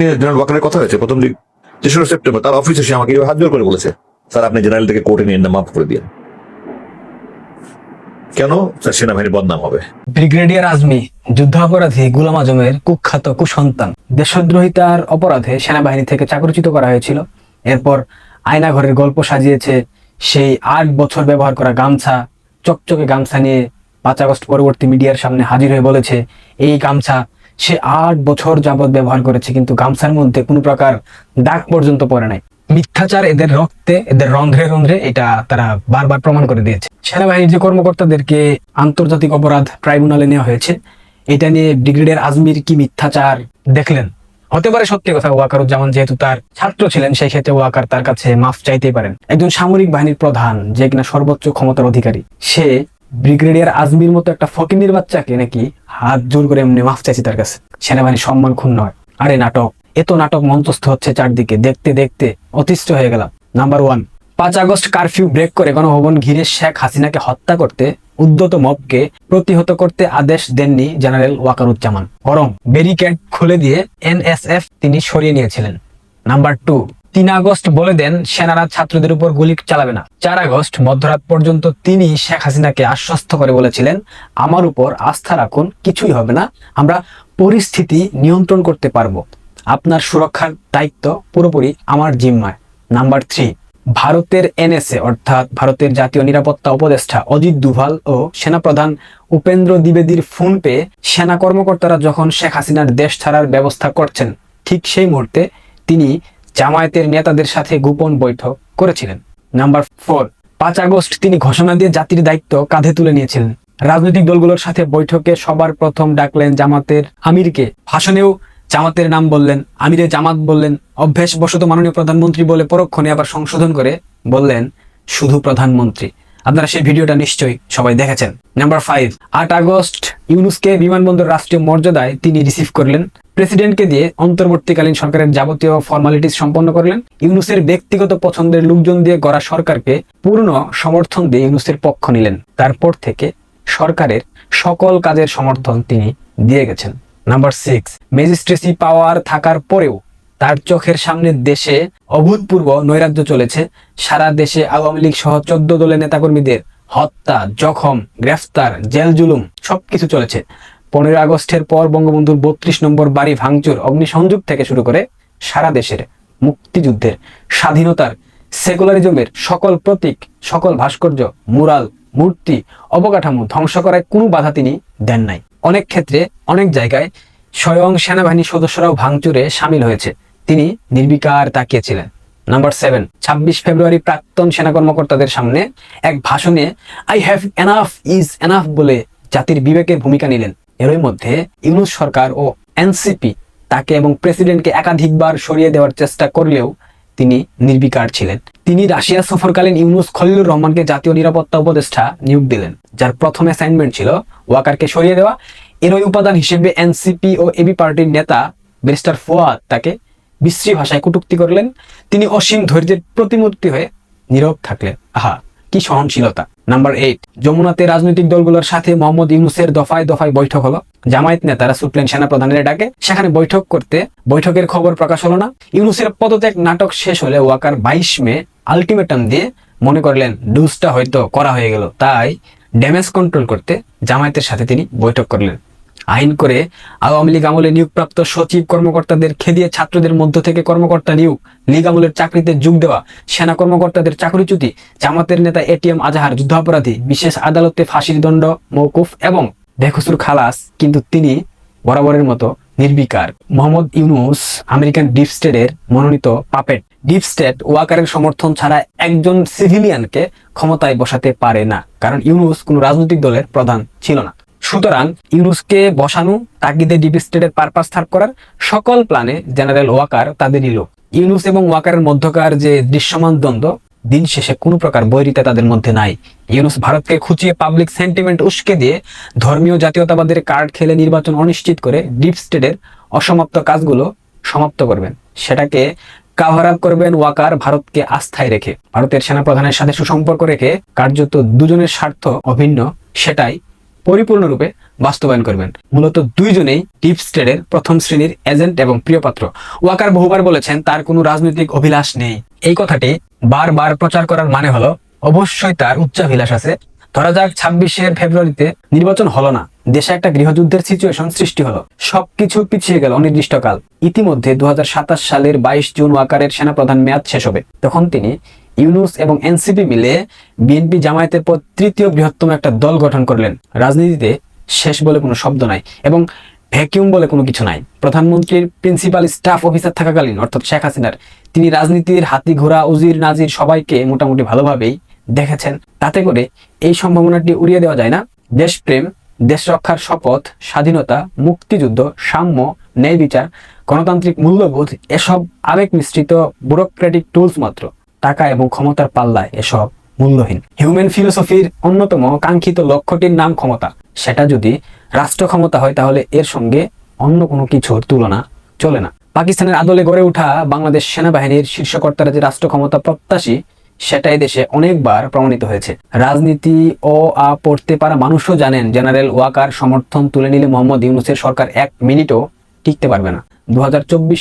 নিয়ে জেনারেল ওয়াকারের কথা হয়েছে। প্রথম দিক সেপ্টেম্বর, তার আমাকে হাত জোর করে বলেছে, স্যার, আপনি জেনারেল থেকে কোর্টে নিয়ে মাফ করে দিয়ে কেন? স্যার সেনাবাহিনীর বদনাম হবে। ব্রিগেডিয়ার আজমি গুলাম আজমের কুখ্যাত কুসন্তান। দেশদ্রোহিতার অপরাধে সেনাবাহিনী থেকে চাকরিচ্যুত করা হয়েছিল। এরপর আয়নাঘরের গল্প সাজিয়েছে সেই আট বছর ব্যবহার করা গামছা, চকচকে গামছা নিয়ে পাঁচ আগস্ট পরবর্তী মিডিয়ার সামনে হাজির হয়ে বলেছে, এই গামছা সে আট বছর যাবৎ ব্যবহার করেছে, কিন্তু গামছার মধ্যে কোনো প্রকার দাগ পর্যন্ত পড়ে নাই। মিথ্যাচার এদের রক্তে, এদের রন্ধ্রে রন্ধ্রে এটা তারা বারবার প্রমাণ করে দিয়েছে। সেনাবাহিনীর যে কর্মকর্তাদেরকে আন্তর্জাতিক অপরাধ ট্রাইব্যুনালে নেওয়া হয়েছে, এটা নিয়ে ব্রিগেডিয়ার আজমির কি মিথ্যাচার দেখলেন? হতে পারে সত্যি কথা, ওয়াকারুজ্জামান যেহেতু তার ছাত্র ছিলেন, সেই ক্ষেত্রে ওয়াকার তার কাছে মাফ চাইতেই পারেন। একজন সামরিক বাহিনীর প্রধান, যে কিনা সর্বোচ্চ ক্ষমতার অধিকারী, সে ব্রিগেডিয়ার আজমির মতো একটা ফকিনির বাচ্চাকে নাকি হাত জোর করে এমনি মাফ চাইছে তার কাছে। সেনাবাহিনীর সম্মান ক্ষুণ্ণ হয়। আরে নাটক, এত নাটক মঞ্চস্থ হচ্ছে চারদিকে, দেখতে দেখতে অতিষ্ঠ হয়ে গেলাম। নাম্বার ওয়ান পাঁচ আগস্ট কারফিউ ব্রেক করে গণভবন ঘিরে শেখ হাসিনাকে হত্যা করতে উদ্যত মবকে প্রতিহত করতে আদেশ দেননি জেনারেল ওয়াকারুজ্জামান। বরং ব্যারিকেড খুলে দিয়ে এনএসএফ তিনি সরিয়ে নিয়েছিলেন। নাম্বার টু তিন আগস্ট বলে দেন, সেনারা ছাত্রদের উপর গুলি চালাবে না। চার আগস্ট মধ্যরাত পর্যন্ত তিনি শেখ হাসিনাকে আশ্বস্ত করে বলেছিলেন, আমার উপর আস্থা রাখুন, কিছুই হবে না, আমরা পরিস্থিতি নিয়ন্ত্রণ করতে পারব। আপনার সুরক্ষার দায়িত্ব পুরোপুরি আমার জিম্মায়। নাম্বার থ্রি, ভারতের এনএসএ, অর্থাৎ ভারতের জাতীয় নিরাপত্তা উপদেষ্টা অজিত দুভাল ও সেনাপ্রধান উপেন্দ্র দ্বিবেদীর ফোন পেয়ে সেনা কর্মকর্তারা যখন শেখ হাসিনার দেশ ছাড়ার ব্যবস্থা করছেন, ঠিক সেই মুহূর্তে তিনি জামায়াতের নেতাদের সাথে গোপন বৈঠক করেছিলেন। নাম্বার ফোর, পাঁচ আগস্ট তিনি ঘোষণা দিয়ে জাতির দায়িত্ব কাঁধে তুলে নিয়েছিলেন। রাজনৈতিক দলগুলোর সাথে বৈঠকে সবার প্রথম ডাকলেন জামাতের আমিরকে। ভাষণেও জামাতের নাম বললেন, আমিরে জামাত বললেন অভ্যেস বশত মাননীয় প্রধানমন্ত্রী বলে পরক্ষণে আবার সংশোধন করে বললেন, শুধু প্রধানমন্ত্রী। আপনারা সেই ভিডিওটা নিশ্চয়ই সবাই দেখেছেন। নাম্বার ফাইভ আট আগস্ট ইউনুসকে বিমানবন্দর রাষ্ট্রীয় মর্যাদায় তিনি রিসিভ করলেন। প্রেসিডেন্টকে দিয়ে অন্তর্বর্তীকালীন সরকারের যাবতীয় ফর্মালিটিস সম্পন্ন করলেন। ইউনুসের ব্যক্তিগত পছন্দের লোকজন দিয়ে গড়া সরকারকে পূর্ণ সমর্থন দিয়ে ইউনুসের পক্ষ নিলেন। তারপর থেকে সরকারের সকল কাজের সমর্থন তিনি দিয়ে গেছেন। নাম্বার সিক্স ম্যাজিস্ট্রেসি পাওয়ার থাকার পরেও তার চোখের সামনে দেশে অভূতপূর্ব নৈরাজ্য চলেছে। সারা দেশে আওয়ামী লীগ সহ চোদ্দ দলের নেতাকর্মীদের হত্যা, জখম, গ্রেফতার, জেল জুলুম সবকিছু চলেছে। পনেরো আগস্টের পর বঙ্গবন্ধুর বত্রিশ নম্বর বাড়ি ভাঙচুর, অগ্নিসংযোগ থেকে শুরু করে সারা দেশের মুক্তিযুদ্ধের স্বাধীনতার সেকুলারিজমের সকল প্রতীক, সকল ভাস্কর্য, মুরাল, মূর্তি, অবকাঠামো ধ্বংস করায় কোনো বাধা তিনি দেন নাই। অনেক ক্ষেত্রে, অনেক জায়গায় স্বয়ং সেনাবাহিনী সদস্যরাও ভাঙচুরে সামিল হয়েছে। তিনি নির্বিকার তাকিয়েছিলেন। নাম্বার সেভেন ছাব্বিশ ফেব্রুয়ারি প্রাক্তন সেনা কর্মকর্তাদের সামনে এক ভাষণে I have enough is enough বলে জাতির বিবেকের ভূমিকা নিলেন। এরই মধ্যে ইউনুস সরকার ও এনসিপি তাকে এবং প্রেসিডেন্টকে একাধিকবার সরিয়ে দেওয়ার চেষ্টা করলেও তিনি নির্বিকার ছিলেন। তিনি রাশিয়া সফরকালীন ইউনুস খলিলুর রহমানকে জাতীয় নিরাপত্তা উপদেষ্টা নিয়োগ দিলেন, যার প্রথম অ্যাসাইনমেন্ট ছিল ওয়াকারকে সরিয়ে দেওয়া। এরই উপাদান হিসেবে এনসিপি ও এবি পার্টির নেতা ব্যারিস্টার ফুয়াদ তাকে বিশ্রী ভাষায় কটূক্তি করলেন। তিনি অসীম ধৈর্যের প্রতিমূর্তি হয়ে নীরব থাকলেন। আহা, কি সহনশীলতা। নাম্বার এইট যমুনাতে রাজনৈতিক দলগুলোর সাথে মোহাম্মদ ইউনুসের দফায় দফায় বৈঠক হলো। জামায়াত নেতারা ছুটলেন সেনাপ্রধানের ডাকে। সেখানে বৈঠক করতে বৈঠকের খবর প্রকাশ হলো না। ইউনুসের পদত্যাগ নাটক শেষ হলে ওয়াকার বাইশ মে আলটিমেটাম দিয়ে মনে করলেন ডুজটা হয়তো করা হয়ে গেল। তাই ড্যামেজ কন্ট্রোল করতে জামায়াতের সাথে তিনি বৈঠক করলেন। আইন করে আওয়ামী লীগ আমলে নিয়োগপ্রাপ্ত সচিব কর্মকর্তাদের খেদিয়ে ছাত্রদের মধ্য থেকে কর্মকর্তা নিয়োগ, লীগ আমলের চাকরিতে যোগ দেওয়া, সেনা কর্মকর্তাদের চাকরিচ্যুতি জামাতের নেতা এটিএম আজাহার, যুদ্ধাপরাধী, বিশেষ আদালতে ফাঁসির দণ্ড মৌকুফ এবং বেকসুর খালাস কিন্তু তিনি বরাবরের মতো নির্বিকার। মোহাম্মদ ইউনুস আমেরিকান ডিপ স্টেটের মনোনীত পাপেট। ডিপ স্টেট ওয়াকারের সমর্থন ছাড়া একজন সিভিলিয়ানকে ক্ষমতায় বসাতে পারে না, কারণ ইউনুস কোনো রাজনৈতিক দলের প্রধান ছিল না। সুতরাং ইউনুসকে বসানো, তাগিদে ডিপ স্টেটের পারপাস থার্প করার সকল প্ল্যানে জেনারেল ওয়াকার তাদেরই লোক। ইউনুস এবং ওয়াকারের মধ্যকার যে দৃশ্যমান দ্বন্দ্ব, দিন শেষে কোনো প্রকার বৈরিতা তাদের মধ্যে নাই। ইউনুস ভারতকে খুঁচিয়ে পাবলিক সেন্টিমেন্ট উস্কে দিয়ে ধর্মীয় জাতীয়তাবাদের কার্ড খেলে নির্বাচন অনিশ্চিত করে ডিপ স্টেটের অসমাপ্ত কাজগুলো সমাপ্ত করবেন। সেটাকে কাভার আপ করবেন ওয়াকার ভারতকে আস্থায় রেখে। ভারতের সেনাপ্রধানের সাথে সুসম্পর্ক রেখে কার্যত দুজনের স্বার্থ অভিন্ন, সেটাই পরিপূর্ণরূপে বাস্তবায়ন করবেন। মূলত দুইজনেই ডিপ স্টেটের প্রথম শ্রেণির এজেন্ট এবং প্রিয়পাত্র ওয়াকার বহুবার বলেছেন, তার কোনো রাজনৈতিক অভিলাষ নেই। এই কথাটি বারবার প্রচার করার মানে হলো, অবশ্যই তার উচ্চাভিলাষ আছে। ধরা যাক ছাব্বিশের ফেব্রুয়ারিতে নির্বাচন হলো না। দেশে একটা গৃহযুদ্ধের সিচুয়েশন সৃষ্টি হলো। সবকিছু পিছিয়ে গেল অনির্দিষ্টকাল। ইতিমধ্যে দু হাজার সাতাশ সালের বাইশ জুন ওয়াকারের সেনাপ্রধান মেয়াদ শেষ হবে। তখন তিনি ইউনুস এবং এনসিপি মিলে বিএনপি জামায়াতের পর তৃতীয় বৃহত্তম একটা দল গঠন করলেন। রাজনীতিতে শেষ বলে কোনো শব্দ নাই এবং ভ্যাকিউম বলে কোনো কিছু নাই। প্রধানমন্ত্রীর প্রিন্সিপাল স্টাফ অফিসার থাকাকালীন, অর্থাৎ শেখ হাসিনার, তিনি রাজনীতির হাতি ঘোড়া, উজির, নাজির সবাইকে মোটামুটি ভালোভাবেই দেখেছেন। তাতে করে এই সম্ভাবনাটি উড়িয়ে দেওয়া যায় না। দেশপ্রেম দেশ রক্ষার শপথ, স্বাধীনতা, মুক্তিযুদ্ধ, সাম্য, ন্যায় বিচার, গণতান্ত্রিক মূল্যবোধ, এসব আবেগ মিশ্রিত ব্যুরোক্রেটিক টুলস মাত্র। টাকা এবং ক্ষমতার পাল্লায় এসব মূল্যহীন। হিউম্যান ফিলোসফির অন্যতম কাঙ্ক্ষিত লক্ষ্যটির নাম ক্ষমতা। সেটা যদি রাষ্ট্র ক্ষমতা হয়, তাহলে এর সঙ্গে অন্য কোনো কিছুর তুলনা চলে না। পাকিস্তানের আদলে গড়ে ওঠা বাংলাদেশ সেনাবাহিনীর শীর্ষকর্তারা যে রাষ্ট্র ক্ষমতা প্রত্যাশী সেটাই দেশে অনেকবার প্রমাণিত হয়েছে। রাজনীতি ও আ পড়তে পারা মানুষও জানেন, জেনারেল ওয়াকার সমর্থন তুলে নিলে মোহাম্মদ ইউনুসের সরকার এক মিনিটও টিকতে পারবে না। দু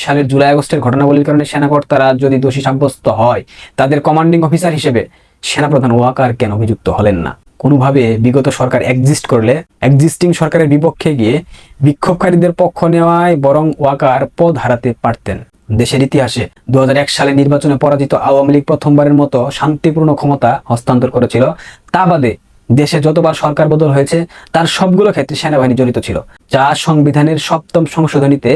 সালের জুলাই আগস্টের ঘটনাবলীর কারণে সেনাকর্তারা যদি দোষী সাব্যস্ত হয়, তাদের কমান্ডিং অফিসার হিসেবে সেনাপ্রধান ওয়াকার কেন অভিযুক্ত হলেন না? কোনোভাবে বিগত সরকার এক্সিস্ট করলে এক্সিস্টিং সরকারের বিপক্ষে গিয়ে বিক্ষোভকারীদের পক্ষ নেওয়ায় বরং ওয়াকার পদ হারাতে পারতেন। দেশের ইতিহাসে দুহাজার এক সালে নির্বাচনে পরাজিত আওয়ামী লীগ প্রথমবারের মতো শান্তিপূর্ণ ক্ষমতা হস্তান্তর করেছিল। তা বাদে দেশে যতবার সরকার বদল হয়েছে, তার সবগুলো ক্ষেত্রে সেনাবাহিনী জড়িত ছিল, যা সংবিধানের সপ্তম সংশোধনীতে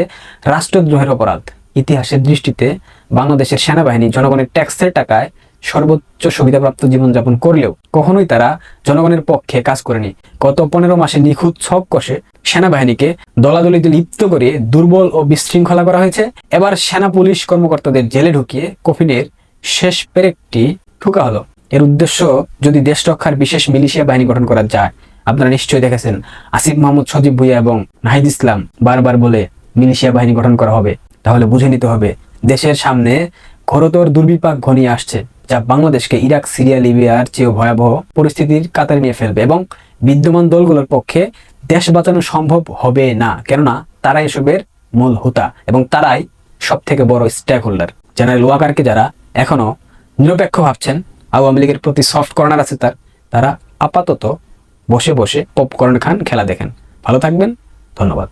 রাষ্ট্রদ্রোহের অপরাধ। ইতিহাসের দৃষ্টিতে বাংলাদেশের সেনাবাহিনী জনগণের ট্যাক্সের টাকায় সর্বোচ্চ সুবিধাপ্রাপ্ত জীবনযাপন করলেও কখনোই তারা জনগণের পক্ষে কাজ করেনি। গত পনেরো মাসে নিখুঁত ছক কষে সেনাবাহিনীকে দলাদলিতে লিপ্ত করে দুর্বল ও বিশৃঙ্খলা করা হয়েছে। এবার সেনা পুলিশ কর্মকর্তাদের জেলে ঢুকিয়ে কফিনের শেষ পেরেকটি ঠুকা হলো। এর উদ্দেশ্য যদি দেশ রক্ষার বিশেষ মিলিশিয়া বাহিনী গঠন করা যায়, আপনারা নিশ্চয়ই দেখেছেন, আসিফ মাহমুদ সজীব ভুইয়া এবং নাহিদ ইসলাম বারবার বলে মিলিশিয়া বাহিনী গঠন করা হবে। তাহলে বুঝে নিতে হবে, দেশের সামনে ঘোরতর দুর্বিপাক ঘনিয়ে আসছে, যা বাংলাদেশকে ইরাক, সিরিয়া, লিবিয়ার চেয়েও ভয়াবহ পরিস্থিতির কাতারে নিয়ে ফেলবে এবং বিদ্যমান দলগুলোর পক্ষে দেশ বাঁচানো সম্ভব হবে না, কেননা তারা এসবের মূল হোতা এবং তারাই সব থেকে বড় স্টেক হোল্ডার জেনারেল ওয়াকারকে যারা এখনও নিরপেক্ষ ভাবছেন আওয়ামী লীগের প্রতি সফট কর্নার আছে তার। তারা আপাতত বসে বসে পপকর্ন খান, খেলা দেখেন। ভালো থাকবেন, ধন্যবাদ।